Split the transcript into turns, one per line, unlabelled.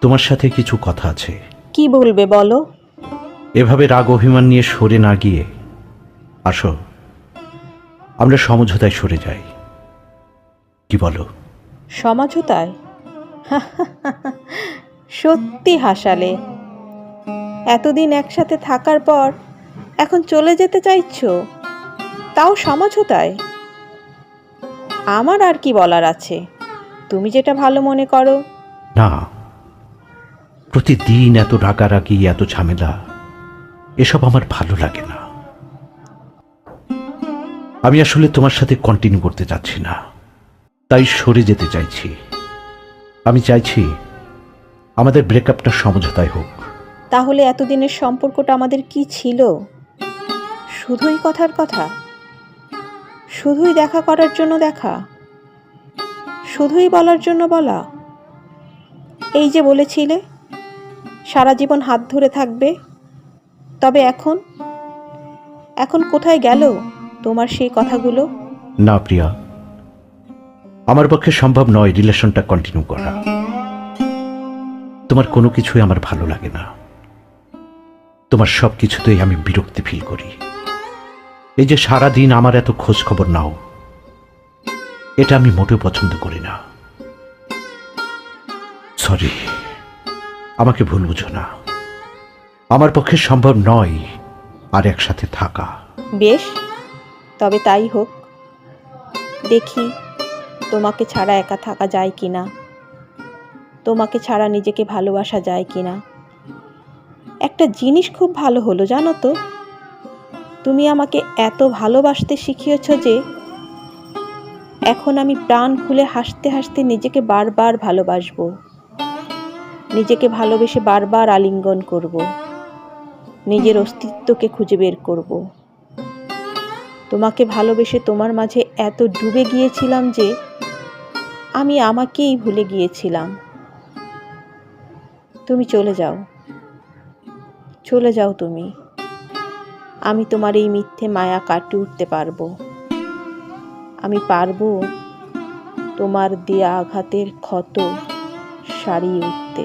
তোমার সাথে কিছু কথা আছে।
কি বলবে বলো?
এভাবে রাগ অভিমান নিয়ে সরে না গিয়ে। আসো আমরা সমঝোতায় সরে যাই। কি বলো?
সমাজতায় সত্যি হাসালে। এতদিন একসাথে থাকার পর এখন চলে যেতে চাইছো? তাও সমঝোতায় আমার আর কি বলার আছে? তুমি যেটা ভালো মনে করো।
না। প্রতিদিন এত রাগারাগি এত ঝামেলা এসব আমার ভালো লাগে না। আমি আসলে তোমার সাথে কন্টিনিউ করতে চাচ্ছি না। তাই সরে যেতে চাইছি। আমি চাইছি আমাদের ব্রেকআপটা সমঝোতায় হোক।
তাহলে এতদিনের সম্পর্কটা আমাদের কি ছিল? শুধুই কথার কথা? শুধুই দেখা করার জন্য দেখা। শুধুই বলার জন্য বলা। এই যে বলেছিলে, সারা জীবন হাত ধরে থাকবে। তবে এখন? এখন কোথায় গেল তোমার সেই কথাগুলো?
না, প্রিয়া। আমার পক্ষে সম্ভব নয় রিলেশনটা কন্টিনিউ করা। তোমার কোনো কিছুই আমার ভালো লাগে না। তোমার সব কিছুতেই আমি বিরক্তি ফিল করি। এই যে সারা দিন আমার এত খোঁজ খবর নাও, এটা আমি মোটেও পছন্দ করি না। সরি আমাকে ভুল বুঝো না। আমার পক্ষে সম্ভব নয় আর একসাথে থাকা।
বেশ, তবে তাই হোক। দেখি, তোমাকে ছাড়া একা থাকা যায় কি না তোমাকে ছাড়া নিজেকে ভালোবাসা যায় কি না একটা জিনিস খুব ভালো হলো, জানো তো? তুমি আমাকে এত ভালোবাসতে শিখিয়েছ যে এখন আমি প্রাণ খুলে হাসতে হাসতে নিজেকে বারবার ভালোবাসবো। নিজেকে ভালোবেসে বারবার আলিঙ্গন করব। নিজের অস্তিত্বকে খুঁজে বের করব। তোমাকে ভালোবেসে তোমার মাঝে এত ডুবে গিয়েছিলাম যে আমি আমাকেই ভুলে গিয়েছিলাম। তুমি চলে যাও। চলে যাও তুমি। আমি তোমার এই মিথ্যে মায়া কাটিয়ে উঠতে পারব। আমি পারব তোমার দেয়া আঘাতের ক্ষত সারিয়ে উঠতে।